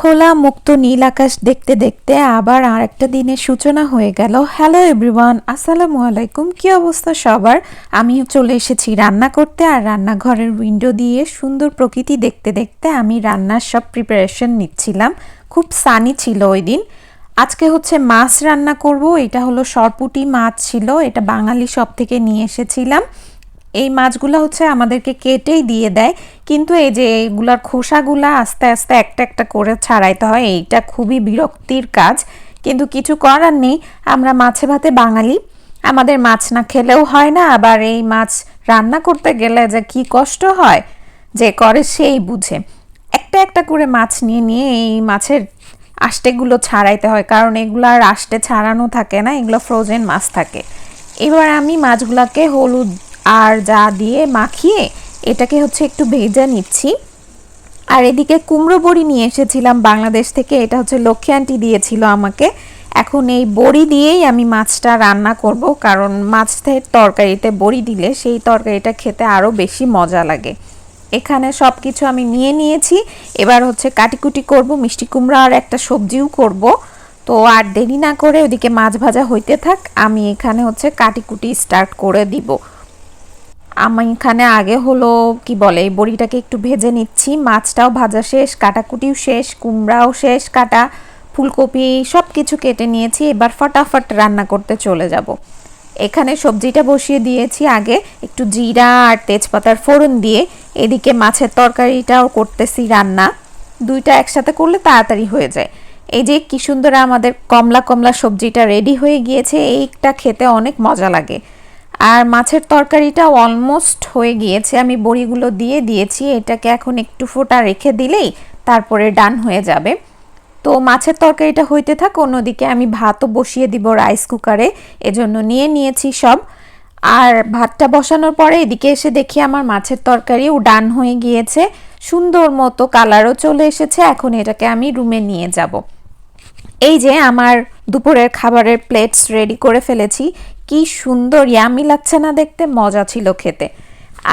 খোলা মুক্ত নীল আকাশ দেখতে দেখতে আবার আর একটা দিনের সূচনা হয়ে গেল। হ্যালো এভরিওয়ান আসসালামু আলাইকুম। কি অবস্থা সবার? আমি চলে এসেছি রান্না করতে আর রান্নাঘরের উইন্ডো দিয়ে সুন্দর প্রকৃতি দেখতে দেখতে আমি রান্নার সব প্রিপারেশন নিচ্ছিলাম। খুব সানি ছিল ওই দিন। আজকে হচ্ছে মাছ রান্না করব, এটা হলো সরপুটি মাছ ছিল, এটা বাঙালি সব থেকে নিয়ে এসেছিলাম। এই মাছগুলো হচ্ছে আমাদেরকে কেটেই দিয়ে দেয়। কিন্তু এই যে এইগুলার খোসাগুলা আস্তে আস্তে একটা একটা করে ছাড়াইতে হয়, এইটা খুবই বিরক্তির কাজ। কিন্তু কিছু করার নেই, আমরা মাছে ভাতে বাঙালি। আমাদের মাছ না খেলেও হয় না, আবার এই মাছ রান্না করতে গেলে যে কি কষ্ট হয়, যে করে সেই বুঝে। একটা একটা করে মাছ নিয়ে নিয়ে এই মাছের আষ্টেগুলো ছাড়াইতে হয়, কারণ এগুলো আর আষ্টে ছাড়ানো থাকে না, এগুলো ফ্রোজেন মাছ থাকে। এবার আমি মাছগুলোকে হলুদ আর যা দিয়ে মাখিয়ে এটাকে হচ্ছে একটু ভেজে নিচ্ছি। আর এদিকে কুমড়ো বড়ি নিয়ে এসেছিলাম বাংলাদেশ থেকে, এটা হচ্ছে লক্ষ্মী আন্টি দিয়েছিল আমাকে। এখন এই বড়ি দিয়েই আমি মাছটা রান্না করব, কারণ মাছের তরকারিতে বড়ি দিলে সেই তরকারিটা খেতে আরও বেশি মজা লাগে। এখানে সব কিছু আমি নিয়ে নিয়েছি। এবার হচ্ছে কাটিকুটি করব, মিষ্টি কুমড়া আর একটা সবজিও করব। তো আর দেরি না করে ওদিকে মাছ ভাজা হইতে থাক, আমি এখানে হচ্ছে কাটিকুটি স্টার্ট করে দিব। আমি এখানে আগে হলো, কি বলে, এই বড়িটাকে একটু ভেজে নিচ্ছি। মাছটাও ভাজা শেষ, কাটাকুটিও শেষ, কুমড়াও শেষ, কাটা, ফুলকপি সব কিছু কেটে নিয়েছি। এবার ফটাফট রান্না করতে চলে যাব। এখানে সবজিটা বসিয়ে দিয়েছি আগে। একটু জিরা আর তেজপাতার ফোড়ন দিয়ে এদিকে মাছের তরকারিটাও করতেছি রান্না। দুইটা একসাথে করলে তাড়াতাড়ি হয়ে যায়। এই যে কি সুন্দর আমাদের কমলা কমলা সবজিটা রেডি হয়ে গিয়েছে, এইটা খেতে অনেক মজা লাগে। আর মাছের তরকারিটা অলমোস্ট হয়ে গিয়েছে। আমি বড়িগুলো দিয়ে দিয়েছি, এটাকে এখন একটু ফোটা রেখে দিলেই তারপরে ডান হয়ে যাবে। তো মাছের তরকারিটা হইতে থাক, অন্যদিকে আমি ভাতও বসিয়ে দিব রাইস কুকারে এজন্য নিয়ে নিয়েছি সব। আর ভাতটা বসানোর পরে এদিকে এসে দেখি আমার মাছের তরকারিও ডান হয়ে গিয়েছে। সুন্দর মতো কালারও চলে এসেছে, এখন এটাকে আমি রুমে নিয়ে যাব। এই যে আমার দুপুরের খাবারের প্লেটস রেডি করে ফেলেছি। কি সুন্দর, ইয়ামি লাগছে না দেখতে, মজা ছিল খেতে।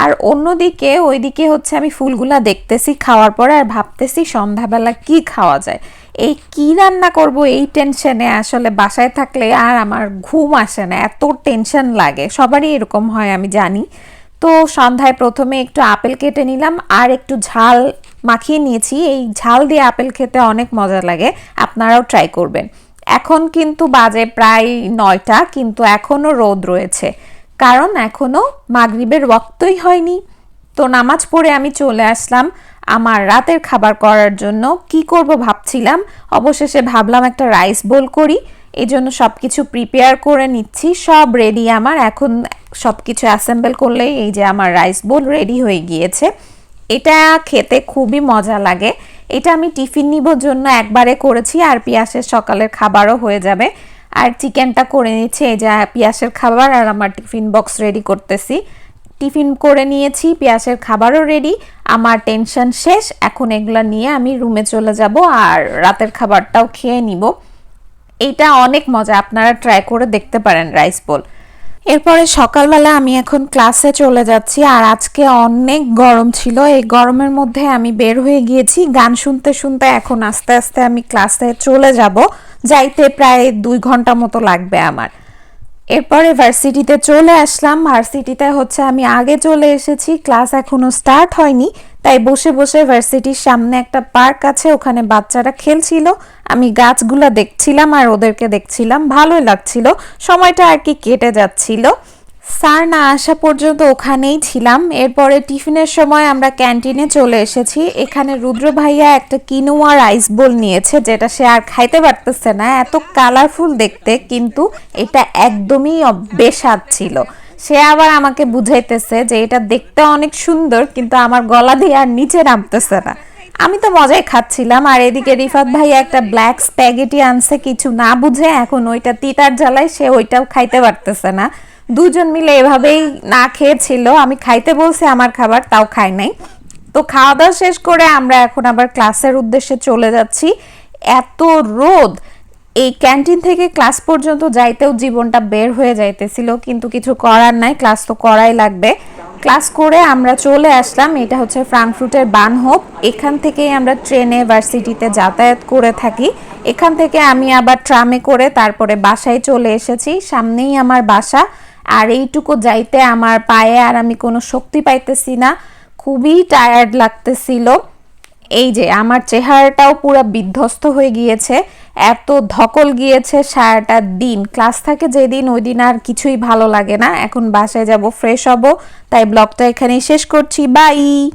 আর অন্যদিকে, ওইদিকে হচ্ছে আমি ফুলগুলা দেখতেছি, খাওয়ার পরে আর ভাবতেছি সন্ধ্যাবেলা কি খাওয়া যায়। এই কি রান্না করব এই টেনশনে আসলে বাসায় থাকলে আর আমার ঘুম আসে না, এত টেনশন লাগে। সবারই এরকম হয়, আমি জানি। তো সন্ধ্যায় প্রথমে একটু আপেল কেটে নিলাম, আর একটু ঝাল মাখিয়ে নিয়েছি। এই ঝাল দিয়ে আপেল খেতে অনেক মজা লাগে, আপনারাও ট্রাই করবেন। এখন কিন্তু বাজে প্রায় নয়টা, কিন্তু এখনও রোদ রয়েছে। কারণ এখনও মাগরিবের রক্তই হয়নি। তো নামাজ পড়ে আমি চলে আসলাম আমার রাতের খাবার করার জন্য। কি করব ভাবছিলাম, অবশেষে ভাবলাম একটা রাইস বোল করি। এই জন্য সব কিছু প্রিপেয়ার করে নিচ্ছি, সব রেডি আমার। এখন সব কিছু অ্যাসেম্বল করলেই এই যে আমার রাইস বোল রেডি হয়ে গিয়েছে। এটা খেতে খুবই মজা লাগে। এটা আমি টিফিন নিব জন্য একবারে করেছি আর পিয়াসের সকালের খাবারও হয়ে যাবে। আর চিকেনটা করে নিচ্ছি এই যে পিয়াসের খাবার আর আমার টিফিন বক্স রেডি করতেছি। টিফিন করে নিয়েছি, পিয়াসের খাবারও রেডি। আমার টেনশন শেষ, এখন এগুলো নিয়ে আমি রুমে চলে যাব আর রাতের খাবারটাও খেয়ে নিব। এটা অনেক মজা, আপনারা ট্রাই করে দেখতে পারেন রাইস বোল। এরপরে সকালবেলা আমি এখন ক্লাসে চলে যাচ্ছি, আর আজকে অনেক গরম ছিল। এই গরমের মধ্যে আমি বের হয়ে গিয়েছি। গান শুনতে শুনতে এখন আস্তে আস্তে আমি ক্লাসে চলে যাব। যাইতে প্রায় দুই ঘণ্টা মতো লাগবে আমার। এরপরে ভার্সিটিতে চলে আসলাম। ভার্সিটিতে হচ্ছে আমি আগে চলে এসেছি। ক্লাস এখনও স্টার্ট হয়নি। তাই বসে বসে ভার্সিটির সামনে একটা পার্ক আছে। ওখানে বাচ্চারা খেলছিল। আমি গাছগুলা দেখছিলাম আর ওদেরকে দেখছিলাম। ভালোই লাগছিল। সময়টা আর কি কেটে যাচ্ছিল। স্যার, না আসা পর্যন্ত ওখানেই ছিলাম। এরপরে টিফিনের সময় আমরা ক্যান্টিনে চলে এসেছি। এখানে রুদ্র ভাইয়া একটা কিনোয়া রাইস বোল নিয়েছে, যেটা সে আর খাইতে পারতেছে না। এত কালারফুল দেখতে, কিন্তু এটা একদমই বেস্বাদ ছিল। সে আবার আমাকে বুঝাইতেছে যে এটা দেখতে অনেক সুন্দর, কিন্তু আমার গলা দিয়ে আর নিচে নামতেছে না। আমি তো মজাই খাচ্ছিলাম, আর এদিকে রিফাত ভাই একটা ব্ল্যাক স্প্যাগেটি আনছে, কিছু না বুঝে এখন ওইটা তিতার জ্বালায় সে ওইটাও খাইতে পারতেছে না। দুজন মিলে এভাবেই না খেয়েছিল। আমি খাইতে বলছি আমার খাবার, তাও খাই নাই। তো খাওয়া দাওয়া শেষ করে আমরা এখন আবার ক্লাসের উদ্দেশ্যে চলে যাচ্ছি। এত রোদ! এই ক্যান্টিন থেকে ক্লাস পর্যন্ত যাইতেও জীবনটা বের হয়ে যাইতেছিল, কিন্তু কিছু করার নাই, ক্লাস তো করাই লাগবে। ক্লাস করে আমরা চলে আসলাম, এটা হচ্ছে ফ্রাঙ্কফ্রুটের বানহোপ। এখান থেকেই আমরা ট্রেনে ভার্সিটিতে যাতায়াত করে থাকি। এখান থেকে আমি আবার ট্রামে করে তারপরে বাসায় চলে এসেছি। সামনেই আমার বাসা। আর এইটুকু যাইতে আমার পায়ে আর আমি কোনো শক্তি পাইতেছি না। খুবই টায়ার্ড লাগতেছিল। এই যে, আমার চেহারাটাও পুরো বিধ্বস্ত হয়ে গিয়েছে। এত ধকল গিয়েছে সারাটা দিন। ক্লাস থাকে যেদিন, ওই দিন আর কিছুই ভালো লাগে না। এখন বাসায় যাব ফ্রেশ হব। তাই ব্লগটা এখানেই শেষ করছি। বাই